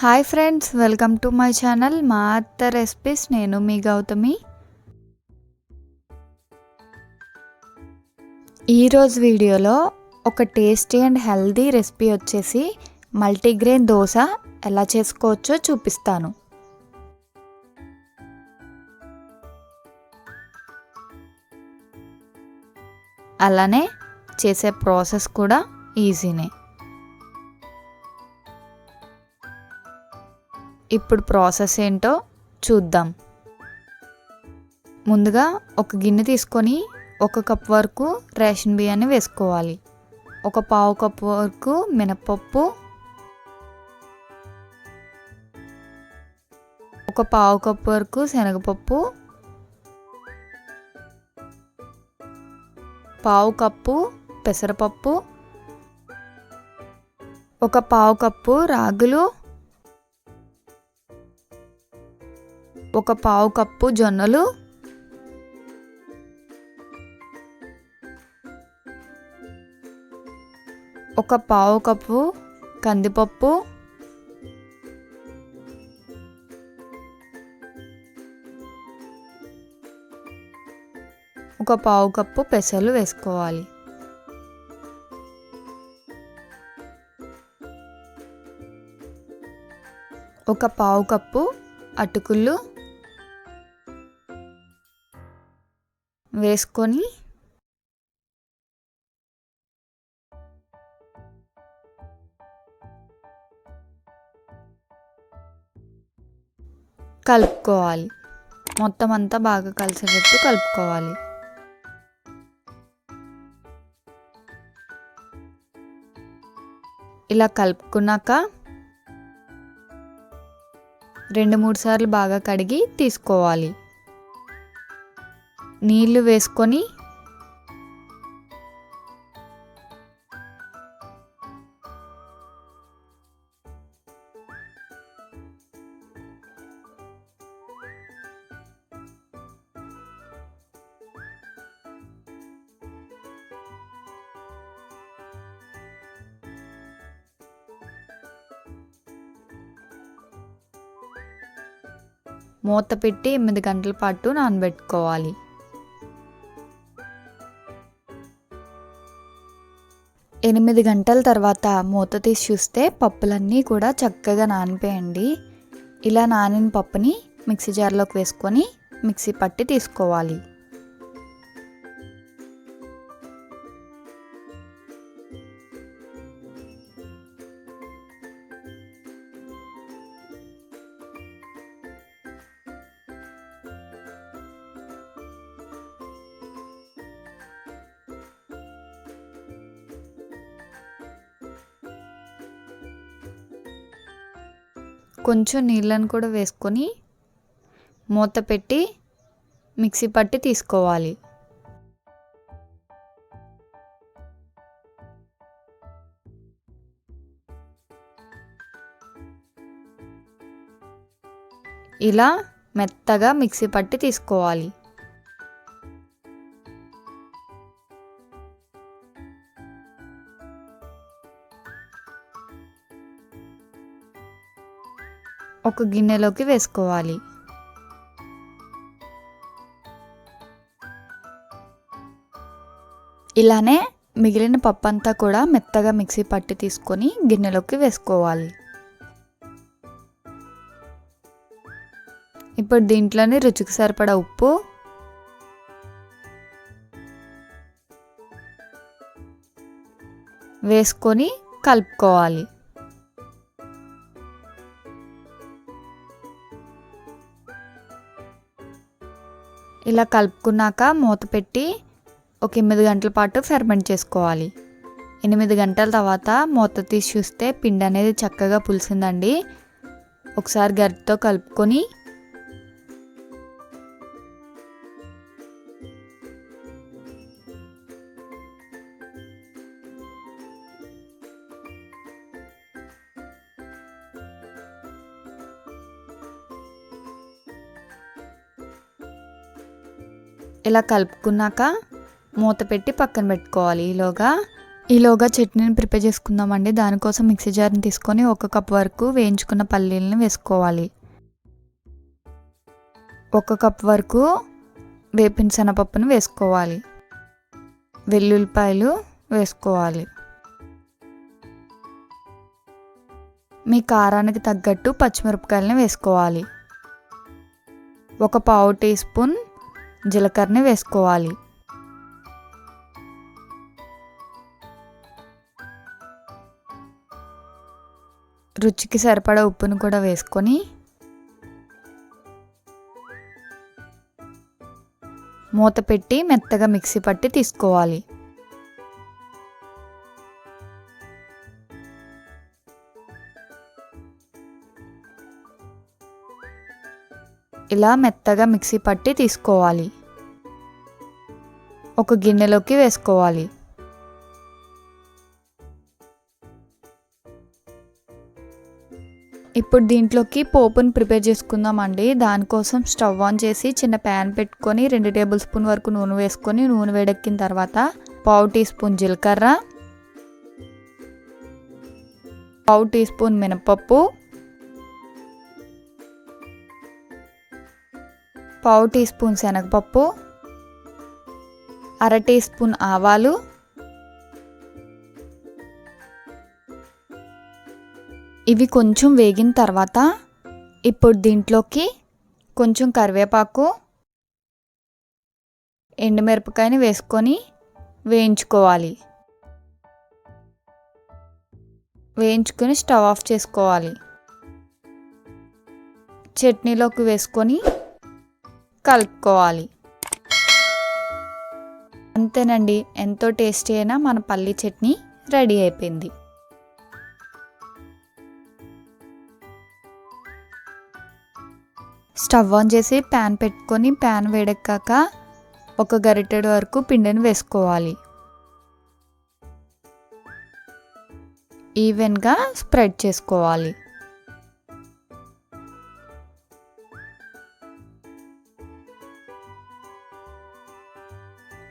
Hi friends welcome to my channel మా అత్త recipes నేను మీ గౌతమి. ఈరోజు వీడియోలో ఒక టేస్టీ అండ్ హెల్దీ రెసిపీ వచ్చేసి మల్టీగ్రెయిన్ దోశ ఎలా చేసుకోవచ్చో చూపిస్తాను. అలానే చేసే ప్రాసెస్ కూడా ఈజీనే. ఇప్పుడు ప్రాసెస్ ఏంటో చూద్దాం. ముందుగా ఒక గిన్నె తీసుకొని ఒక కప్ వరకు రేషన్ బియ్యాన్ని వేసుకోవాలి. ఒక పావు కప్పు వరకు మినపప్పు. ఒక పావు కప్పు వరకు శనగపప్పు. పావు కప్పు పెసరపప్పు. ఒక పావు కప్పు రాగులు. ఒక పావు కప్పు జొన్నలు. ఒక పావు కప్పు కందిపప్పు. ఒక పావు కప్పు పెసలు వేసుకోవాలి. ఒక పావు కప్పు అటుకులు. వేసుకొని కలుపుకోవాలి. మొత్తం అంతా బాగా కలిసేటట్టు కలుపుకోవాలి. ఇలా కలుపుకున్నాక రెండు మూడు సార్లు బాగా కడిగి తీసుకోవాలి. నీళ్ళు వేసుకొని మూత పెట్టి ఎనిమిది గంటల పాటు నానబెట్టుకోవాలి. ఎనిమిది గంటల తర్వాత మూత తీసి చూస్తే పప్పులన్నీ కూడా చక్కగా నానిపోయండి. ఇలా నానిన పప్పుని మిక్సీ జార్లోకి వేసుకొని మిక్సీ పట్టి తీసుకోవాలి. కొంచెం నీళ్ళను కూడా వేసుకొని మూత పెట్టి మిక్సీ పట్టి తీసుకోవాలి. ఇలా మెత్తగా మిక్సీ పట్టి తీసుకోవాలి. ఒక గిన్నెలోకి వేసుకోవాలి. ఇలానే మిగిలిన పప్పు అంతా కూడా మెత్తగా మిక్సీ పట్టి తీసుకొని గిన్నెలోకి వేసుకోవాలి. ఇప్పుడు దీంట్లోనే రుచికి సరిపడా ఉప్పు వేసుకొని కలుపుకోవాలి. ఇలా కలుపుకున్నాక మూత పెట్టి ఒక ఎనిమిది గంటల పాటు ఫెర్మెంట్ చేసుకోవాలి. ఎనిమిది గంటల తర్వాత మూత తీసి చూస్తే పిండి అనేది చక్కగా పులిసిందండి. ఒకసారి గరిటతో కలుపుకొని ఇలా కలుపుకున్నాక మూత పెట్టి పక్కన పెట్టుకోవాలి. ఈలోగా ఈలోగా చట్నీని ప్రిపేర్ చేసుకుందామండి. దానికోసం మిక్సీ జార్ని తీసుకొని ఒక కప్ వరకు వేయించుకున్న పల్లీలను వేసుకోవాలి. ఒక కప్ వరకు వేపిన శనపప్పును వేసుకోవాలి. వెల్లుల్లిపాయలు వేసుకోవాలి. మీ కారానికి తగ్గట్టు పచ్చిమిరపకాయలను వేసుకోవాలి. ఒక పావు టీ స్పూన్ జీలకర్రని వేసుకోవాలి. రుచికి సరిపడా ఉప్పును కూడా వేసుకొని మూత పెట్టి మెత్తగా మిక్సీ పట్టి తీసుకోవాలి. ఇలా మెత్తగా మిక్సీ పట్టి తీసుకోవాలి. ఒక గిన్నెలోకి వేసుకోవాలి. ఇప్పుడు దీంట్లోకి పోపుని ప్రిపేర్ చేసుకుందామండి. దానికోసం స్టవ్ ఆన్ చేసి చిన్న ప్యాన్ పెట్టుకొని రెండు టేబుల్ స్పూన్ వరకు నూనె వేసుకొని నూనె వేడెక్కిన తర్వాత పావు టీ స్పూన్ జీలకర్ర పావు టీ స్పూన్ మినపప్పు పావు టీ స్పూన్ శనగపప్పు అర టీ స్పూన్ ఆవాలు ఇవి కొంచెం వేగిన తర్వాత ఇప్పుడు దీంట్లోకి కొంచెం కరివేపాకు ఎండుమిరపకాయని వేసుకొని వేయించుకోవాలి. వేయించుకొని స్టవ్ ఆఫ్ చేసుకోవాలి. చట్నీలోకి వేసుకొని కలుపుకోవాలి. అంతేనండి ఎంతో టేస్టీ అయినా మన పల్లి చట్నీ రెడీ అయిపోయింది. స్టవ్ ఆన్ చేసి ప్యాన్ పెట్టుకొని ప్యాన్ వేడెక్కాక ఒక గరిటెడు వరకు పిండిని వేసుకోవాలి. ఈవెన్గా స్ప్రెడ్ చేసుకోవాలి.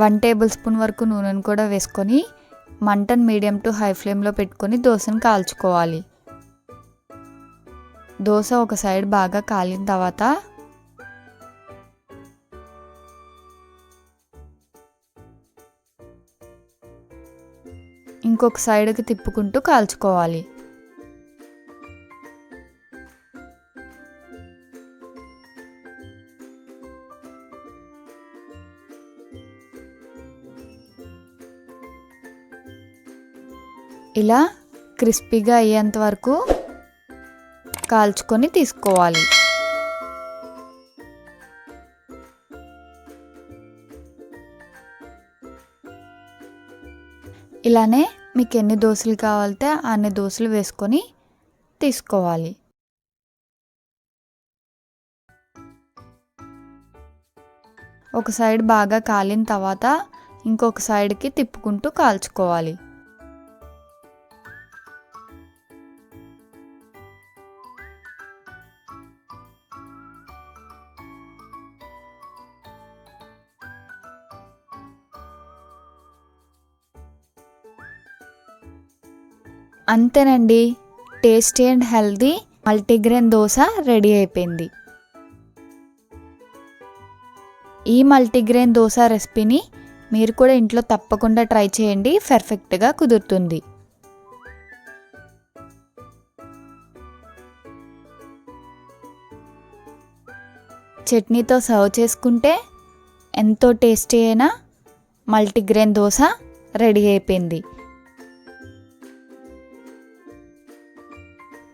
వన్ టేబుల్ స్పూన్ వరకు నూనెను కూడా వేసుకొని మంటను మీడియం టు హై ఫ్లేమ్లో పెట్టుకొని దోశను కాల్చుకోవాలి. దోశ ఒక సైడ్ బాగా కాలిన తర్వాత ఇంకొక సైడ్కి తిప్పుకుంటూ కాల్చుకోవాలి. ఇలా క్రిస్పీగా అయ్యేంత వరకు కాల్చుకొని తీసుకోవాలి. ఇలానే మీకు ఎన్ని దోశలు కావాలితే అన్ని దోశలు వేసుకొని తీసుకోవాలి. ఒక సైడ్ బాగా కాలిన తర్వాత ఇంకొక సైడ్కి తిప్పుకుంటూ కాల్చుకోవాలి. అంతేనండి. Tasty and healthy multigrain dosa ready అయిపోయింది. ఈ మల్టీగ్రెయిన్ దోశ రెసిపీని మీరు కూడా ఇంట్లో తప్పకుండా ట్రై చేయండి. పర్ఫెక్ట్గా కుదురుతుంది. చట్నీతో సర్వ్ చేసుకుంటే ఎంతో టేస్టీ అయిన మల్టీగ్రెయిన్ దోశ రెడీ అయిపోయింది.